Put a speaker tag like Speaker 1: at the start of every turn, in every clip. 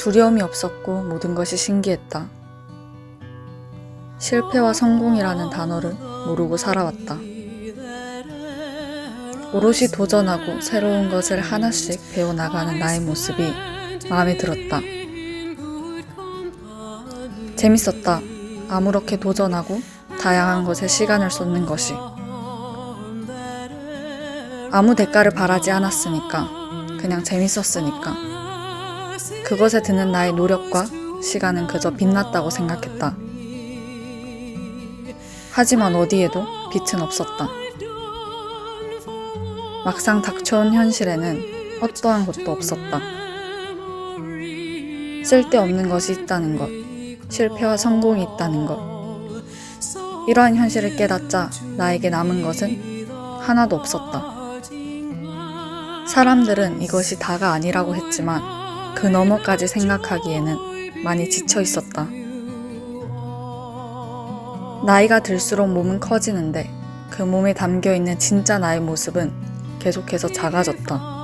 Speaker 1: 두려움이 없었고 모든 것이 신기했다. 실패와 성공이라는 단어를 모르고 살아왔다. 오롯이 도전하고 새로운 것을 하나씩 배워나가는 나의 모습이 마음에 들었다. 재밌었다. 아무렇게 도전하고 다양한 것에 시간을 쏟는 것이. 아무 대가를 바라지 않았으니까, 그냥 재밌었으니까. 그것에 드는 나의 노력과 시간은 그저 빛났다고 생각했다. 하지만 어디에도 빛은 없었다. 막상 닥쳐온 현실에는 어떠한 것도 없었다. 쓸데없는 것이 있다는 것, 실패와 성공이 있다는 것. 이러한 현실을 깨닫자 나에게 남은 것은 하나도 없었다. 사람들은 이것이 다가 아니라고 했지만 그 너머까지 생각하기에는 많이 지쳐 있었다. 나이가 들수록 몸은 커지는데 그 몸에 담겨 있는 진짜 나의 모습은 계속해서 작아졌다.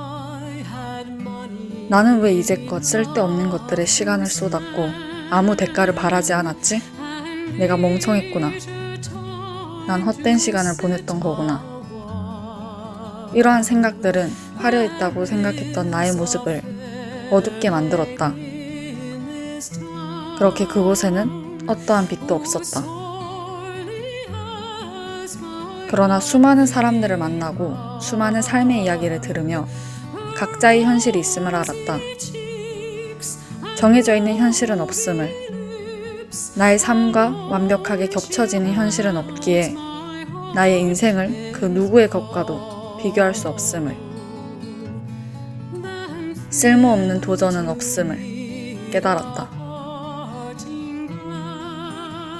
Speaker 1: 나는 왜 이제껏 쓸데없는 것들에 시간을 쏟았고 아무 대가를 바라지 않았지? 내가 멍청했구나. 난 헛된 시간을 보냈던 거구나. 이러한 생각들은 화려했다고 생각했던 나의 모습을 어둡게 만들었다. 그렇게 그곳에는 어떠한 빛도 없었다. 그러나 수많은 사람들을 만나고 수많은 삶의 이야기를 들으며 각자의 현실이 있음을 알았다. 정해져 있는 현실은 없음을, 나의 삶과 완벽하게 겹쳐지는 현실은 없기에 나의 인생을 그 누구의 것과도 비교할 수 없음을, 쓸모없는 도전은 없음을 깨달았다.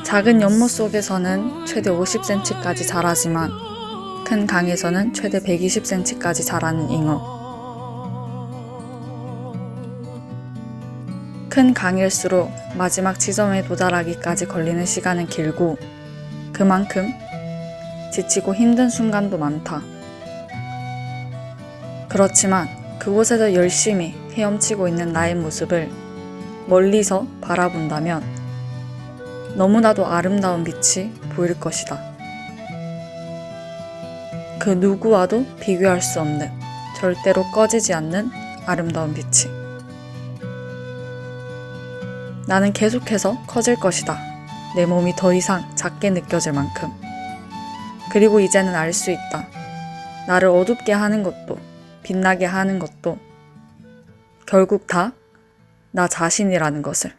Speaker 1: 작은 연못 속에서는 최대 50cm까지 자라지만 큰 강에서는 최대 120cm까지 자라는 잉어. 큰 강일수록 마지막 지점에 도달하기까지 걸리는 시간은 길고 그만큼 지치고 힘든 순간도 많다. 그렇지만 그곳에서 열심히 헤엄치고 있는 나의 모습을 멀리서 바라본다면 너무나도 아름다운 빛이 보일 것이다. 그 누구와도 비교할 수 없는 절대로 꺼지지 않는 아름다운 빛이. 나는 계속해서 커질 것이다. 내 몸이 더 이상 작게 느껴질 만큼. 그리고 이제는 알 수 있다. 나를 어둡게 하는 것도, 빛나게 하는 것도, 결국 다 나 자신이라는 것을.